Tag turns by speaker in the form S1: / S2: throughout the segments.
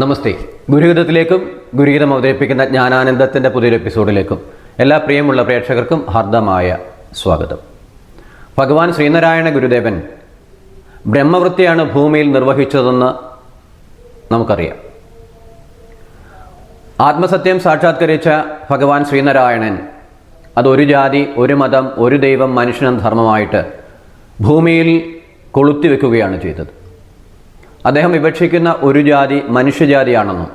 S1: നമസ്തേ. ഗുരുഹിതത്തിലേക്കും ഗുരുഹിതം അവതരിപ്പിക്കുന്ന ജ്ഞാനാനന്ദത്തിന്റെ പുതിയൊരു എപ്പിസോഡിലേക്കും എല്ലാ പ്രിയമുള്ള പ്രേക്ഷകർക്കും ഹാർദമായ സ്വാഗതം. ഭഗവാൻ ശ്രീനാരായണ ഗുരുദേവൻ ബ്രഹ്മവൃത്തിയാണ് ഭൂമിയിൽ നിർവഹിച്ചതെന്ന് നമുക്കറിയാം. ആത്മസത്യം സാക്ഷാത്കരിച്ച ഭഗവാൻ ശ്രീനാരായണൻ അതൊരു ജാതി ഒരു മതം ഒരു ദൈവം മനുഷ്യനും ധർമ്മമായിട്ട് ഭൂമിയിൽ കൊളുത്തി വെക്കുകയാണ് ചെയ്തത്. അദ്ദേഹം വിവക്ഷിക്കുന്ന ഒരു ജാതി മനുഷ്യജാതിയാണെന്നും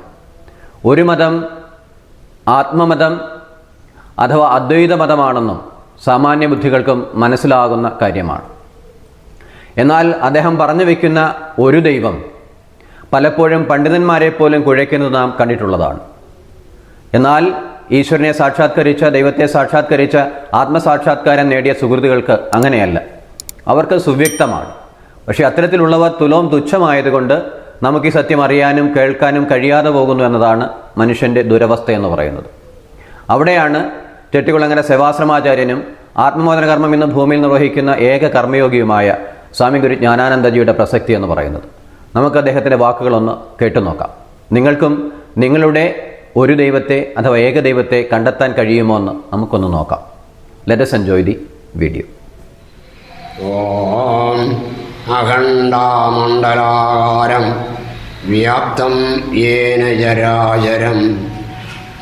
S1: ഒരു മതം ആത്മമതം അഥവാ അദ്വൈത മതമാണെന്നും സാമാന്യ ബുദ്ധികൾക്കും മനസ്സിലാകുന്ന കാര്യമാണ്. എന്നാൽ അദ്ദേഹം പറഞ്ഞു വയ്ക്കുന്ന ഒരു ദൈവം പലപ്പോഴും പണ്ഡിതന്മാരെ പോലും കുഴയ്ക്കുന്നത് നാം കണ്ടിട്ടുള്ളതാണ്. എന്നാൽ ഈശ്വരനെ സാക്ഷാത്കരിച്ച ദൈവത്തെ സാക്ഷാത്കരിച്ച ആത്മസാക്ഷാത്കാരം നേടിയ സുഹൃത്തുക്കൾക്ക് അങ്ങനെയല്ല. അവർക്ക് സുവ്യക്തമാണ്. പക്ഷേ അത്തരത്തിലുള്ളവർ തുലോം തുച്ഛമായതുകൊണ്ട് നമുക്ക് ഈ സത്യം അറിയാനും കേൾക്കാനും കഴിയാതെ പോകുന്നു എന്നതാണ് മനുഷ്യന്റെ ദുരവസ്ഥ എന്ന് പറയുന്നത്. അവിടെയാണ് ചെട്ടികുളങ്ങര സേവാശ്രമാചാര്യനും ആത്മബോധന കർമ്മം ഇന്ന് ഭൂമിയിൽ നിർവഹിക്കുന്ന ഏക കർമ്മയോഗിയുമായ സ്വാമി ഗുരു ജ്ഞാനാനന്ദജിയുടെ പ്രസക്തി എന്ന് പറയുന്നത്. നമുക്ക് അദ്ദേഹത്തിന്റെ വാക്കുകളൊന്ന് കേട്ടുനോക്കാം നിങ്ങൾക്കും നിങ്ങളുടെ ഒരു ദൈവത്തെ അഥവാ ഏക ദൈവത്തെ കണ്ടെത്താൻ കഴിയുമോ എന്ന് നമുക്കൊന്ന് നോക്കാം. ലെറ്റസ് എൻജോയ് ദി വീഡിയോ
S2: അഖണ്ഡാമണ്ഡലാകാരം വ്യാപ്തം യേന ജരാചരം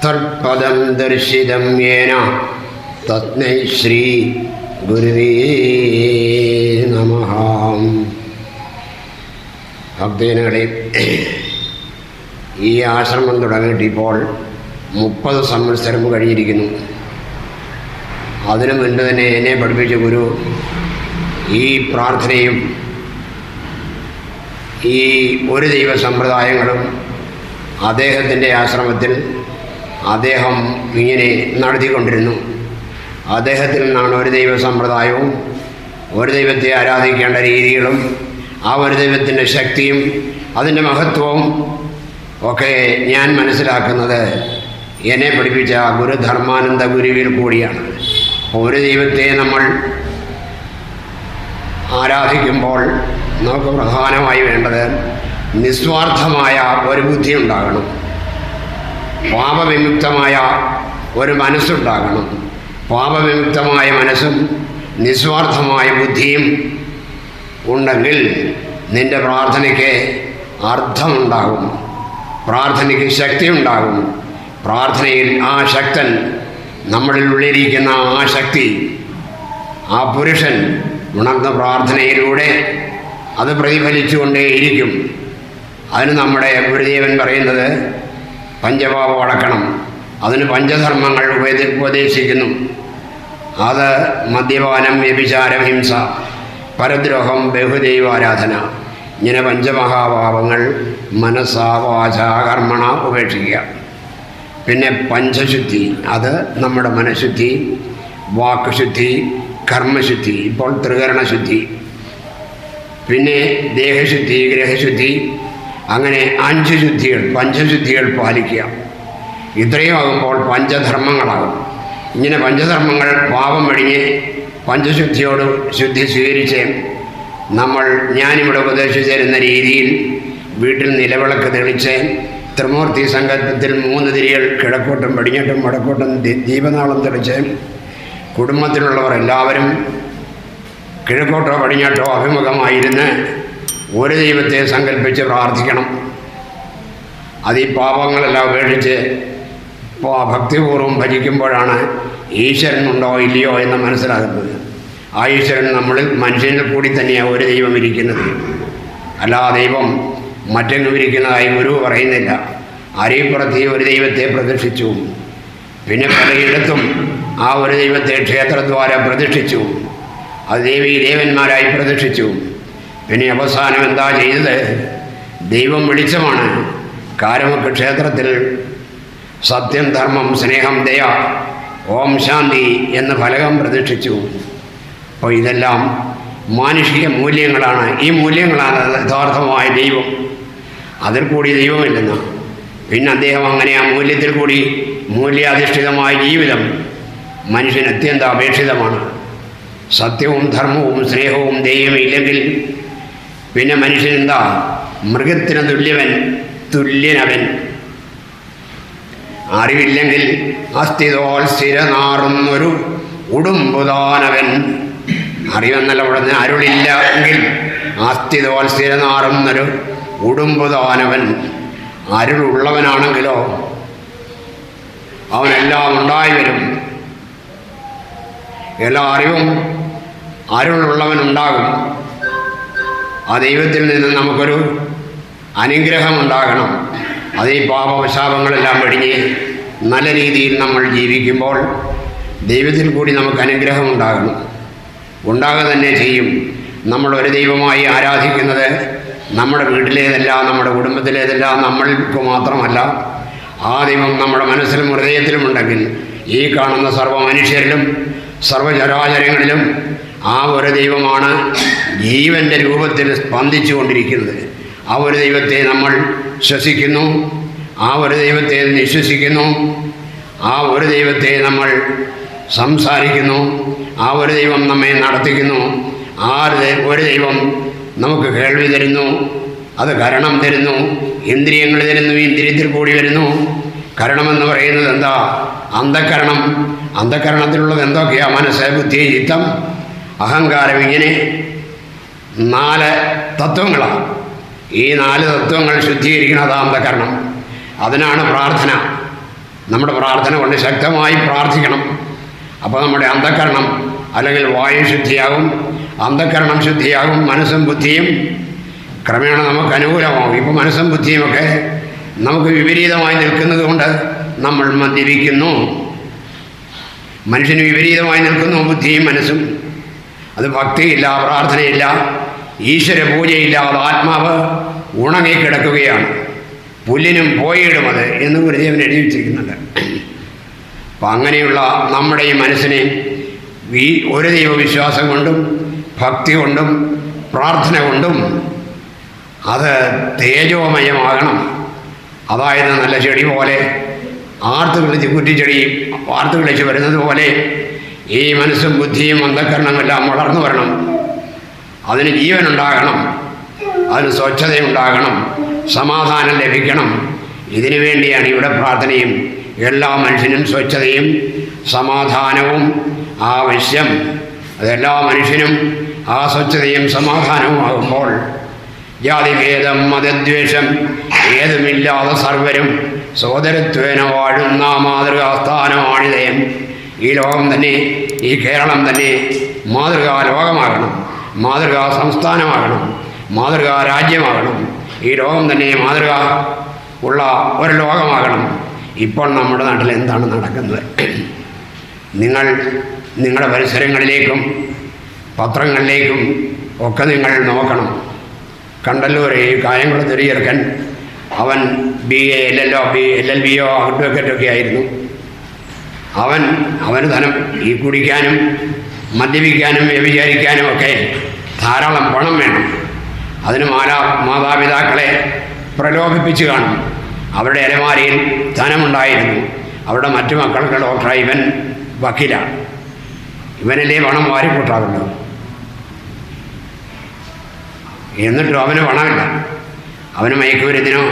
S2: തത്പദം ദർശിതം യേന തത്നൈ ശ്രീ ഗുരുവേ നമ. ഭക്തജനങ്ങളെ ഈ ആശ്രമം തുടങ്ങിയിട്ട് ഇപ്പോൾ മുപ്പത് സംവത്സരം കഴിഞ്ഞിരിക്കുന്നു. അതിനു മുൻപ് തന്നെ എന്നെ പഠിപ്പിച്ച ഗുരു ഈ പ്രാർത്ഥനയും ഈ ഒരു ദൈവ സമ്പ്രദായങ്ങളും അദ്ദേഹത്തിന്റെ ആശ്രമത്തിൽ അദ്ദേഹം ഇങ്ങനെ നടത്തിക്കൊണ്ടിരുന്നു. അദ്ദേഹത്തിൽ നിന്നാണ് ഒരു ദൈവ സമ്പ്രദായവും ഒരു ദൈവത്തെ ആരാധിക്കേണ്ട രീതികളും ആ ഒരു ദൈവത്തിന്റെ ശക്തിയും അതിന്റെ മഹത്വവും ഒക്കെ ഞാൻ മനസ്സിലാക്കുന്നത് എന്നെ പഠിപ്പിച്ച ഗുരുധർമാനന്ദ ഗുരുവിൽ കൂടിയാണ്. ഒരു ദൈവത്തെ നമ്മൾ ആരാധിക്കുമ്പോൾ നമുക്ക് പ്രധാനമായി വേണ്ടത് നിസ്വാർത്ഥമായ ഒരു ബുദ്ധി ഉണ്ടാകണം. പാപവിമുക്തമായ ഒരു മനസ്സുണ്ടാകണം. പാപവിമുക്തമായ മനസ്സും നിസ്വാർത്ഥമായ ബുദ്ധിയും ഉണ്ടെങ്കിൽ നിന്റെ പ്രാർത്ഥനയ്ക്ക് അർത്ഥമുണ്ടാകും. പ്രാർത്ഥനയ്ക്ക് ശക്തി ഉണ്ടാകും. പ്രാർത്ഥനയിൽ ആ ശക്തൻ നമ്മളിൽ ഉള്ളിരിക്കുന്ന ആ ശക്തി ആ പുരുഷൻ ഉണർന്ന പ്രാർത്ഥനയിലൂടെ അത് പ്രതിഫലിച്ചുകൊണ്ടേയിരിക്കും. അതിന് നമ്മുടെ ഗുരുദേവൻ പറയുന്നത് പഞ്ചപാപം അടക്കണം. അതിന് പഞ്ചധർമ്മങ്ങൾ ഉപദേ ഉപദേശിക്കുന്നു. അത് മദ്യപാനം വ്യഭിചാരം ഹിംസ പരദ്രോഹം ബഹുദൈവാരാധന ഇങ്ങനെ പഞ്ചമഹാഭാവങ്ങൾ മനസ്സാ വാച കർമ്മണ ഉപേക്ഷിക്കുക. പിന്നെ പഞ്ചശുദ്ധി അത് നമ്മുടെ മനഃശുദ്ധി വാക്കുശുദ്ധി കർമ്മശുദ്ധി ഇപ്പോൾ ത്രികരണശുദ്ധി പിന്നെ ദേഹശുദ്ധി ഗ്രഹശുദ്ധി അങ്ങനെ അഞ്ച് ശുദ്ധികൾ പഞ്ചശുദ്ധികൾ പാലിക്കുക. ഇത്രയും ആകുമ്പോൾ പഞ്ചധർമ്മങ്ങളാകും. ഇങ്ങനെ പഞ്ചധർമ്മങ്ങൾ പാപം വെടിഞ്ഞ് പഞ്ചശുദ്ധിയോട് ശുദ്ധി സ്വീകരിച്ച് നമ്മൾ ഞാനിവിടെ ഉപദേശിച്ചു തരുന്ന രീതിയിൽ വീട്ടിൽ നിലവിളക്ക് തെളിച്ച് ത്രിമൂർത്തി സംഘത്തിൽ മൂന്ന് തിരികൾ കിഴക്കോട്ടും പടിഞ്ഞോട്ടും വടക്കോട്ടും ദീപനാളം തെളിച്ച് കുടുംബത്തിലുള്ളവർ എല്ലാവരും കിഴക്കോട്ടോ പടിഞ്ഞാട്ടോ അഭിമുഖമായിരുന്ന് ഒരു ദൈവത്തെ സങ്കല്പിച്ച് പ്രാർത്ഥിക്കണം. അത് ഈ പാപങ്ങളെല്ലാം ഉപേക്ഷിച്ച് ഇപ്പോൾ ഭക്തിപൂർവം ഭജിക്കുമ്പോഴാണ് ഈശ്വരൻ ഉണ്ടോ ഇല്ലയോ എന്ന് മനസ്സിലാകുന്നത്. ആ ഈശ്വരൻ നമ്മളിൽ മനുഷ്യനിൽ കൂടി തന്നെയാണ് ഒരു ദൈവം ഇരിക്കുന്നത്. അല്ല ആ ദൈവം മറ്റെങ്ങും ഇരിക്കുന്നതായി ഗുരു പറയുന്നില്ല. അരിപ്പുറത്ത് ഒരു ദൈവത്തെ പ്രദർശിച്ചു. പിന്നെ പലയിടത്തും ആ ഒരു ദൈവത്തെ ക്ഷേത്രദ്വാര പ്രതിഷ്ഠിച്ചു. അത് ദേവി ദേവന്മാരായി പ്രതിഷ്ഠിച്ചു. പിന്നെ അവസാനം എന്താ ചെയ്തത്? ദൈവം വെളിച്ചമാണ്. കാരമൊക്കെ ക്ഷേത്രത്തിൽ സത്യം ധർമ്മം സ്നേഹം ദയ ഓം ശാന്തി എന്ന ഫലകം പ്രതിഷ്ഠിച്ചു. അപ്പോൾ ഇതെല്ലാം മാനുഷിക മൂല്യങ്ങളാണ്. ഈ മൂല്യങ്ങളാണ് യഥാർത്ഥമായ ദൈവം. അതിൽ കൂടി ദൈവമില്ലെന്ന്. പിന്നെ അദ്ദേഹം അങ്ങനെ ആ മൂല്യത്തിൽ കൂടി മൂല്യാധിഷ്ഠിതമായ ജീവിതം മനുഷ്യന് അത്യന്താപേക്ഷിതമാണ്. സത്യവും ധർമ്മവും സ്നേഹവും ദൈവം ഇല്ലെങ്കിൽ പിന്നെ മനുഷ്യൻ എന്താ? മൃഗത്തിന് തുല്യവൻ തുല്യനവൻ. അറിവില്ലെങ്കിൽ അസ്ഥിതോൽ സ്ഥിരനാറുന്നൊരു ഉടുമ്പുതാനവൻ അറിവെന്നല്ല ഉടനെ അരുളില്ല എങ്കിൽ അസ്ഥിതോൽ സ്ഥിരനാറുന്നൊരു ഉടുമ്പുതാനവൻ അരുളുള്ളവനാണെങ്കിലോ അവനെല്ലാം ഉണ്ടായി വരും. എല്ലാ അറിവും അരുളുള്ളവനുണ്ടാകും. ആ ദൈവത്തിൽ നിന്ന് നമുക്കൊരു അനുഗ്രഹം ഉണ്ടാകണം അത് ഈ വെടിഞ്ഞ് നല്ല രീതിയിൽ നമ്മൾ ജീവിക്കുമ്പോൾ ദൈവത്തിൽ കൂടി നമുക്ക് അനുഗ്രഹം ഉണ്ടാകണം ഉണ്ടാകുക തന്നെ ചെയ്യും. നമ്മൾ ഒരു ദൈവമായി ആരാധിക്കുന്നത് നമ്മുടെ വീട്ടിലേതല്ല നമ്മുടെ കുടുംബത്തിലേതല്ല നമ്മൾക്ക് മാത്രമല്ല. ആ ദൈവം നമ്മുടെ മനസ്സിലും ഹൃദയത്തിലും ഉണ്ടെങ്കിൽ ഈ കാണുന്ന സർവ മനുഷ്യരിലും സർവചരാചരങ്ങളിലും ആ ഒരു ദൈവമാണ് ജീവന്റെ രൂപത്തിൽ സ്പന്ദിച്ചു കൊണ്ടിരിക്കുന്നത് ആ ഒരു ദൈവത്തെ നമ്മൾ ശ്വസിക്കുന്നു. ആ ഒരു ദൈവത്തെ നിശ്വസിക്കുന്നു. ആ ഒരു ദൈവത്തെ നമ്മൾ സംസാരിക്കുന്നു. ആ ഒരു ദൈവം നമ്മെ നടത്തിക്കുന്നു. ആ ഒരു ദൈവം നമുക്ക് കേൾവി തരുന്നു. അത് കരണം തരുന്നു. ഇന്ദ്രിയങ്ങൾ തരുന്നു ഇന്ദ്രിയത്തിൽ കൂടി വരുന്നു. കരണമെന്ന് പറയുന്നത് എന്താ? അന്ധകരണം. അന്ധകരണത്തിലുള്ളത് എന്തൊക്കെയാണ് മനസ്സ് ബുദ്ധി ചിത്തം അഹങ്കാരം ഇങ്ങനെ നാല് തത്വങ്ങളാണ് ഈ നാല് തത്വങ്ങൾ ശുദ്ധീകരിക്കുന്നത് അന്ധകരണം. അതിനാണ് പ്രാർത്ഥന. നമ്മുടെ പ്രാർത്ഥന കൊണ്ട് ശക്തമായി പ്രാർത്ഥിക്കണം. അപ്പോൾ നമ്മുടെ അന്ധകരണം അല്ലെങ്കിൽ വായു ശുദ്ധിയാകും അന്ധകരണം ശുദ്ധിയാകും മനസ്സും ബുദ്ധിയും ക്രമേണ നമുക്ക് അനുകൂലമാകും. ഇപ്പോൾ മനസ്സും ബുദ്ധിയുമൊക്കെ നമുക്ക് വിപരീതമായി നിൽക്കുന്നത് കൊണ്ട് നമ്മൾ മദ്യപിക്കുന്നു. മനുഷ്യന് വിപരീതമായി നിൽക്കുന്നു ബുദ്ധിയും മനസ്സും. അത് ഭക്തിയില്ല പ്രാർത്ഥനയില്ല ഈശ്വര പൂജയില്ല അത് ആത്മാവ് ഉണങ്ങിക്കിടക്കുകയാണ് പുല്ലിനും പോയിടും അത് എന്ന് ഗുരുദേവൻ എഴുതി വെച്ചിരിക്കുന്നുണ്ട്. അപ്പം അങ്ങനെയുള്ള നമ്മുടെ ഈ മനസ്സിനെ ഈ ഒരു ദൈവവിശ്വാസം കൊണ്ടും ഭക്തി കൊണ്ടും പ്രാർത്ഥന കൊണ്ടും അത് തേജോമയമാകണം. അതായത് നല്ല ചെടി പോലെ ആർത്ത് വിളിച്ച് കുറ്റിച്ചെടി ആർത്തു വിളിച്ച് വരുന്നത് പോലെ ഈ മനസ്സും ബുദ്ധിയും അന്ധകരണമെല്ലാം വളർന്നു വരണം. അതിന് ജീവനുണ്ടാകണം. അതിന് സ്വച്ഛതയുണ്ടാകണം. സമാധാനം ലഭിക്കണം. ഇതിനു വേണ്ടിയാണ് ഇവിടെ പ്രാർത്ഥനയും എല്ലാ മനുഷ്യനും സ്വച്ഛതയും സമാധാനവും ആവശ്യം. അതെല്ലാ മനുഷ്യനും ആ സ്വച്ഛതയും സമാധാനവും ആകുമ്പോൾ ജാതിഭേദം മതദ്വേഷം ഏതുമില്ലാതെ സർവരും സോദരത്വേന വാഴുന്ന മാതൃകാസ്ഥാനമാണിതയം. ഈ ലോകം തന്നെ ഈ കേരളം തന്നെ മാതൃകാ ലോകമാകണം മാതൃകാ സംസ്ഥാനമാകണം മാതൃകാ രാജ്യമാകണം ഈ ലോകം തന്നെ മാതൃക ഉള്ള ഒരു ലോകമാകണം. ഇപ്പോൾ നമ്മുടെ നാട്ടിൽ എന്താണ് നടക്കുന്നത്? നിങ്ങൾ നിങ്ങളുടെ പരിസരങ്ങളിലേക്കും പത്രങ്ങളിലേക്കും ഒക്കെ നിങ്ങൾ നോക്കണം. കണ്ടല്ലൂർ ഈ കായംകുളത്ത് ഒരു ചെറുക്കൻ അവൻ B A L L O B L L B O അഡ്വക്കേറ്റൊക്കെ ആയിരുന്നു. അവൻ അവന് ധനം ഈ കുടിക്കാനും മദ്യപിക്കാനും വ്യഭിചാരിക്കാനും ഒക്കെ ധാരാളം പണം വേണം. അതിന് മാതാ മാതാപിതാക്കളെ പ്രലോഭിപ്പിച്ച് കാണും. അവരുടെ അലമാരിയിൽ ധനമുണ്ടായിരുന്നു. അവരുടെ മറ്റു മക്കൾക്ക് ഡോക്ടറായി ഇവൻ വക്കീലാണ് ഇവനല്ലേ പണം വാരിക്കൂട്ടാറുണ്ട് എന്നിട്ടും അവന് പണമില്ല. അവന് മയക്കുമരുന്നിനോ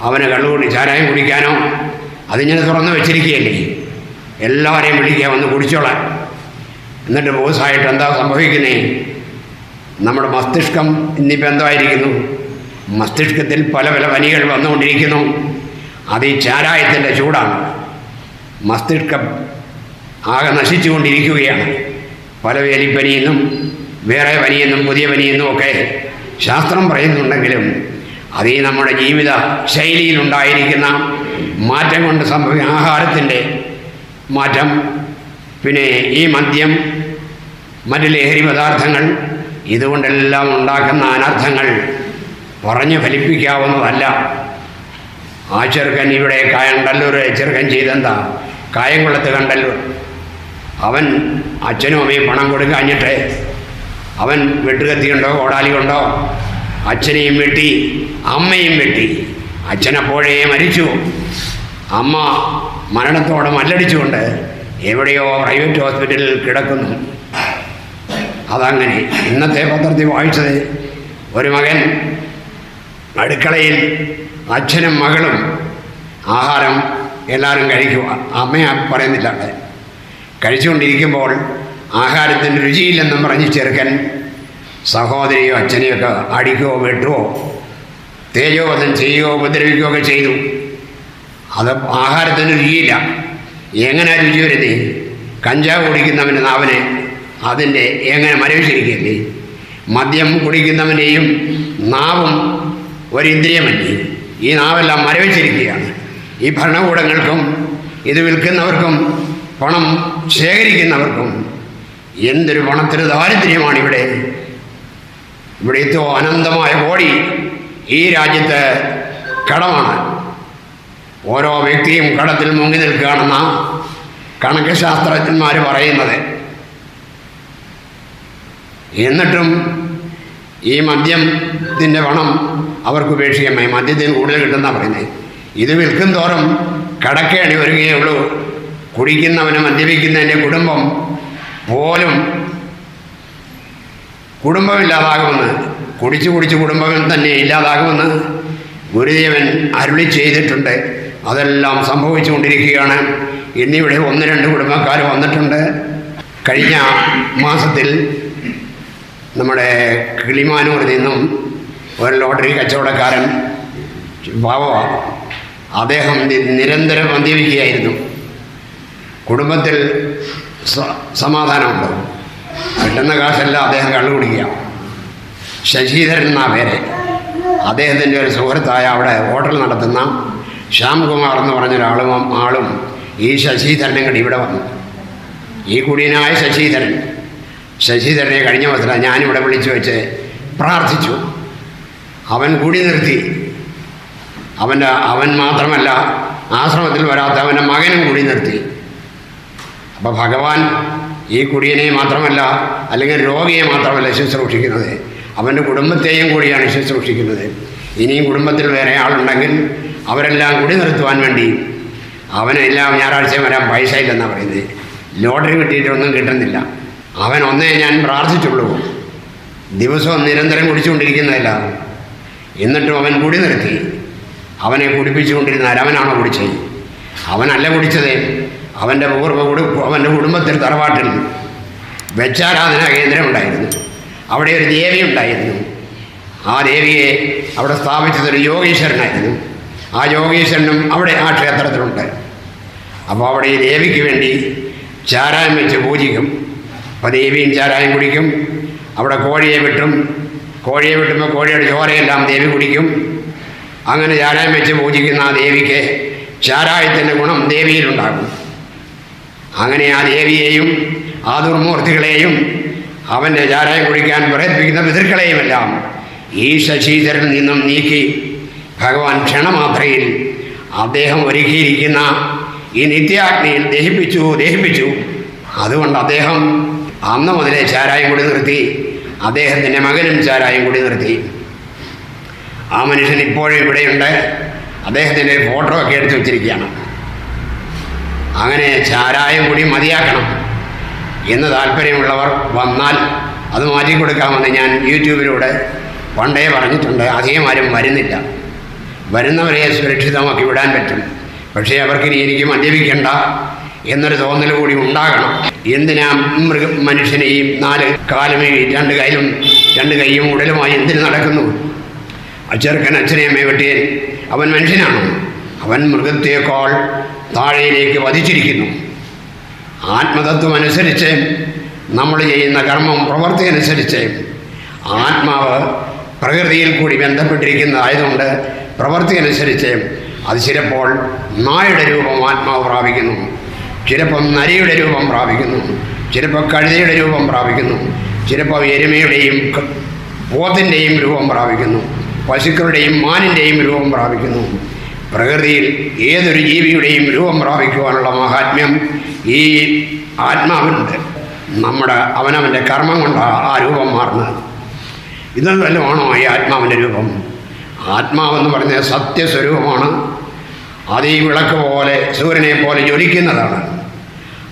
S2: അവന് കള്ളുകൂടി ചാരായം കുടിക്കാനോ അതിങ്ങനെ തുറന്നു വെച്ചിരിക്കുകയല്ലേ. എല്ലാവരെയും വിളിക്കുക വന്ന് കുടിച്ചോളാൻ. എന്നിട്ട് ബോസായിട്ട് എന്താ സംഭവിക്കുന്നേ? നമ്മുടെ മസ്തിഷ്കം ഇന്നിപ്പോൾ എന്തായിരിക്കുന്നു? മസ്തിഷ്കത്തിൽ പല പല പനികൾ വന്നുകൊണ്ടിരിക്കുന്നു. അത് ഈ ചാരായത്തിന്റെ ചൂടാണ്. മസ്തിഷ്കം ആകെ നശിച്ചുകൊണ്ടിരിക്കുകയാണ്. പല വേലിപ്പനിയെന്നും വേറെ പനിയെന്നും പുതിയ പനിയെന്നും ഒക്കെ ശാസ്ത്രം പറയുന്നുണ്ടെങ്കിലും അത് ഈ നമ്മുടെ ജീവിത ശൈലിയിലുണ്ടായിരിക്കുന്ന മാറ്റം കൊണ്ട് സംഭവി ആഹാരത്തിന്റെ മാറ്റം പിന്നെ ഈ മദ്യം മറ്റ് ലഹരി പദാർത്ഥങ്ങൾ ഇതുകൊണ്ടെല്ലാം ഉണ്ടാക്കുന്ന അനർത്ഥങ്ങൾ പറഞ്ഞു ഫലിപ്പിക്കാവുന്നതല്ല. ആ ചെറുക്കൻ ഇവിടെ കായണ്ടല്ലൂർ ചെറുക്കൻ ചെയ്തെന്താ? കായംകുളത്ത് കണ്ടല്ലൂർ. അവൻ അച്ഛനും അമ്മയും പണം കൊടുക്കാഞ്ഞിട്ട് അവൻ വെട്ടുകത്തിയുണ്ടോ കോടാലി ഉണ്ടോ അച്ഛനെയും വെട്ടി അമ്മയും വെട്ടി. അച്ഛനപ്പോഴേ മരിച്ചു. അമ്മ മരണത്തോടെ മല്ലടിച്ചുകൊണ്ട് എവിടെയോ പ്രൈവറ്റ് ഹോസ്പിറ്റലിൽ കിടക്കുന്നു. അതങ്ങനെ ഇന്നത്തെ പത്രത്തിൽ വായിച്ചത് ഒരു മകൻ അടുക്കളയിൽ അച്ഛനും മകളും ആഹാരം എല്ലാവരും കഴിക്കുക. അമ്മ പറയുന്നില്ല കഴിച്ചുകൊണ്ടിരിക്കുമ്പോൾ ആഹാരത്തിന് രുചിയില്ലെന്നും പറഞ്ഞ് ചെറുക്കൻ സഹോദരിയോ അച്ഛനെയോ ഒക്കെ അടിക്കുകയോ വെട്ടുകയോ തേജോവധം ചെയ്യുകയോ ഉപദ്രവിക്കുകയോ ഒക്കെ ചെയ്തു. അത് ആഹാരത്തിന് രുചിയില്ല. എങ്ങനെ രുചി വരുന്നേ? കഞ്ചാവ് കുടിക്കുന്നവന്റെ നാവിനെ അതിന്റെ എങ്ങനെ മരവിച്ചിരിക്കുന്നേ? മദ്യം കുടിക്കുന്നവന്റെയും നാവും ഒരു ഇന്ദ്രിയമല്ലേ? ഈ നാവെല്ലാം മരവിച്ചിരിക്കുകയാണ്. ഈ ഭരണകൂടങ്ങൾക്കും ഇത് വിൽക്കുന്നവർക്കും പണം ശേഖരിക്കുന്നവർക്കും എന്തൊരു പണത്തിന് ദാരിദ്ര്യമാണ് ഇവിടെ. ഇവിടെ ഏറ്റവും അനന്തമായ കോടി ഈ രാജ്യത്ത് കടമാണ്. ഓരോ വ്യക്തിയും കടത്തിൽ മുങ്ങി നിൽക്കുകയാണെന്ന കണക്ക് ശാസ്ത്രജ്ഞന്മാർ പറയുന്നത്. എന്നിട്ടും ഈ മദ്യത്തിന്റെ പണം അവർക്ക് ഉപേക്ഷിക്കാൻ മദ്യത്തിന് കൂടുതൽ കിട്ടുന്ന പറയുന്നത് ഇത് വിൽക്കും തോറും കടക്കേണ്ടി വരികയുള്ളൂ കുടിക്കുന്നവന് മദ്യപിക്കുന്നതിന്റെ കുടുംബം പോലും കുടുംബമില്ലാതാകുമെന്ന് കുടിച്ചു കുടിച്ച് കുടുംബം തന്നെ ഇല്ലാതാകുമെന്ന് ഗുരുദേവൻ അരുളി ചെയ്തിട്ടുണ്ട്. അതെല്ലാം സംഭവിച്ചുകൊണ്ടിരിക്കുകയാണ്. ഇന്നിവിടെ ഒന്ന് രണ്ട് കുടുംബക്കാർ വന്നിട്ടുണ്ട്. കഴിഞ്ഞ മാസത്തിൽ നമ്മുടെ കിളിമാനൂരിൽ നിന്നും ഒരു ലോട്ടറി കച്ചവടക്കാരൻ ബാബ അദ്ദേഹം നിരന്തരം മദ്യപിക്കുകയായിരുന്നു കുടുംബത്തിൽ സ- സമാധാനമുണ്ട്. കിട്ടുന്ന കാശെല്ലാം അദ്ദേഹം കള്ളു കുടിക്കുക ശശിധരൻ എന്നാ പേര്. അദ്ദേഹത്തിന്റെ ഒരു സുഹൃത്തായ അവിടെ ഹോട്ടൽ നടത്തുന്ന ശ്യാംകുമാർ എന്ന് പറഞ്ഞ പറഞ്ഞൊരാളും ആളും ഈ ശശിധരനും കൂടി ഇവിടെ വന്നു. ഈ കുടിയനായ ശശിധരൻ. ശശിധരനെ കഴിഞ്ഞ ദിവസം ഞാനിവിടെ വിളിച്ചു വെച്ച് പ്രാർത്ഥിച്ചു. അവൻ കൂടി നിർത്തി. അവന്റെ അവൻ മാത്രമല്ല ആശ്രമത്തിൽ വരാത്ത അവന്റെ മകനും കൂടി നിർത്തി. അപ്പോൾ ഭഗവാൻ ഈ കുടിയനെ മാത്രമല്ല അല്ലെങ്കിൽ രോഗിയെ മാത്രമല്ല ശുശ്രൂഷിക്കുന്നത്. അവന്റെ കുടുംബത്തെയും കൂടിയാണ് ശുശ്രൂഷിക്കുന്നത്. ഇനിയും കുടുംബത്തിൽ വേറെ ആളുണ്ടെങ്കിൽ അവരെല്ലാം കുടി നിർത്തുവാൻ വേണ്ടി അവനെല്ലാം ഞായറാഴ്ച വരാൻ പൈസ ഇല്ലെന്നാണ് പറയുന്നത്. ലോട്ടറി കിട്ടിയിട്ടൊന്നും കിട്ടുന്നില്ല. അവൻ ഒന്നേ ഞാൻ പ്രാർത്ഥിച്ചുള്ളൂ. ദിവസവും നിരന്തരം കുടിച്ചുകൊണ്ടിരിക്കുന്നതല്ല. എന്നിട്ടും അവൻ കുടി നിർത്തി. അവനെ കുടിപ്പിച്ചുകൊണ്ടിരുന്നാൽ അവനാണോ കുടിച്ചത്? അവനല്ല കുടിച്ചത്. അവന്റെ പൂർവ കുടു അവന്റെ കുടുംബത്തിൽ തറവാട്ടിൽ വെച്ചാരാധനാ കേന്ദ്രമുണ്ടായിരുന്നു. അവിടെ ഒരു ദേവി ഉണ്ടായിരുന്നു. ആ ദേവിയെ അവിടെ സ്ഥാപിച്ചത് ഒരു യോഗീശ്വരനായിരുന്നു. ആ യോഗീശ്വരനും അവിടെ ആ ക്ഷേത്രത്തിലുണ്ട്. അപ്പോൾ അവിടെ ഈ ദേവിക്ക് വേണ്ടി ചാരായം വെച്ച് പൂജിക്കും. അപ്പോൾ ദേവിയും ചാരായം കുടിക്കും. അവിടെ കോഴിയെ വിട്ടും. കോഴിയെ വിട്ടുമ്പോൾ കോഴിയുടെ ചോരയെല്ലാം ദേവി കുടിക്കും. അങ്ങനെ ചാരായം വെച്ച് പൂജിക്കുന്ന ആ ദേവിക്ക് ചാരായത്തിന്റെ ഗുണം ദേവിയിലുണ്ടാകും. അങ്ങനെ ആ ദേവിയെയും ആ ദുർമൂർത്തികളെയും അവന്റെ ചാരായം കുടിക്കാൻ പ്രേരിപ്പിക്കുന്ന പിതൃക്കളെയുമെല്ലാം ഈ ശശീധരനിൽ നിന്നും നീക്കി ഭഗവാൻ ക്ഷണമാത്രയിൽ അദ്ദേഹം ഒരുക്കിയിരിക്കുന്ന ഈ നിത്യാഗ്നിയിൽ ദഹിപ്പിച്ചു ദഹിപ്പിച്ചു. അതുകൊണ്ട് അദ്ദേഹം അന്ന് മുതലേ ചാരായം കൂടി നിർത്തി അദ്ദേഹത്തിന്റെ മകനും ചാരായം കൂടി നിർത്തി. ആ മനുഷ്യൻ ഇപ്പോഴും ഇവിടെയുണ്ട്. അദ്ദേഹത്തിന്റെ ഫോട്ടോ ഒക്കെ എടുത്തു വെച്ചിരിക്കുകയാണ്. അങ്ങനെ ചാരായം കൂടി മതിയാക്കണം എന്ന് താല്പര്യമുള്ളവർ വന്നാൽ അത് മാറ്റി കൊടുക്കാമെന്ന് ഞാൻ യൂട്യൂബിലൂടെ പണ്ടേ പറഞ്ഞിട്ടുണ്ട്. അധികം ആരും വരുന്നില്ല. വരുന്നവരെ സുരക്ഷിതമാക്കി വിടാൻ പറ്റും. പക്ഷേ അവർക്ക് ഇനി എനിക്ക് മദ്യപിക്കണ്ട എന്നൊരു തോന്നൽ കൂടി ഉണ്ടാകണം. എന്തിനാ മൃഗ മനുഷ്യനെയും നാല് കാലുമേ രണ്ട് കൈലും രണ്ട് കൈയും ഉടലുമായി എന്തിന് നടക്കുന്നു? അച്ചർക്കൻ അച്ഛനെയമ്മയെ അച്ഛനെ വെട്ടിയൻ അവൻ മനുഷ്യനാണ്. അവൻ മൃഗത്തേക്കാൾ താഴെയിലേക്ക് വധിച്ചിരിക്കുന്നു. ആത്മതത്വം അനുസരിച്ച് നമ്മൾ ചെയ്യുന്ന കർമ്മം പ്രവൃത്തി അനുസരിച്ച് ആത്മാവ് പ്രകൃതിയിൽ കൂടി ബന്ധപ്പെട്ടിരിക്കുന്നതായതുകൊണ്ട് പ്രവൃത്തി അനുസരിച്ച് അത് ചിലപ്പോൾ നായുടെ രൂപം ആത്മാവ് പ്രാപിക്കുന്നു. ചിലപ്പോൾ നരിയുടെ രൂപം പ്രാപിക്കുന്നു. ചിലപ്പോൾ കഴുതയുടെ രൂപം പ്രാപിക്കുന്നു. ചിലപ്പോൾ എരുമയുടെയും പോത്തിന്റെയും രൂപം പ്രാപിക്കുന്നു. പശുക്കളുടെയും മാനിന്റെയും രൂപം പ്രാപിക്കുന്നു. പ്രകൃതിയിൽ ഏതൊരു ജീവിയുടെയും രൂപം പ്രാപിക്കുവാനുള്ള മഹാത്മ്യം ഈ ആത്മാവിനുണ്ട്. നമ്മുടെ അവനവന്റെ കർമ്മം കൊണ്ടാണ് ആ രൂപം മാറുന്നത്. ഇതൊന്നും വല്ലതുമാണോ ഈ ആത്മാവിന്റെ രൂപം? ആത്മാവെന്ന് പറഞ്ഞ സത്യസ്വരൂപമാണ്. അത് ഈ വിളക്ക് പോലെ സൂര്യനെ പോലെ ജ്വലിക്കുന്നതാണ്.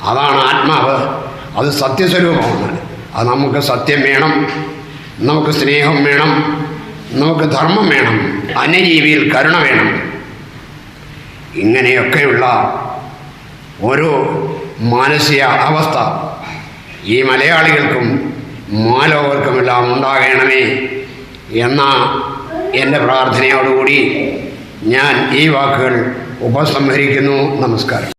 S2: അതാണ് ആത്മാവ്. അത് സത്യസ്വരൂപമാണ്. അത് നമുക്ക് സത്യം വേണം. നമുക്ക് സ്നേഹം വേണം. നമുക്ക് ധർമ്മം വേണം. അന്യജീവിയിൽ കരുണ വേണം. ഇങ്ങനെയൊക്കെയുള്ള ഒരു മാനസിക അവസ്ഥ ഈ മലയാളികൾക്കും മാലോകർക്കുമെല്ലാം ഉണ്ടാകണമേ എന്ന എന്റെ പ്രാർത്ഥനയോടുകൂടി ഞാൻ ഈ വാക്കുകൾ ഉപസംഹരിക്കുന്നു. നമസ്കാരം.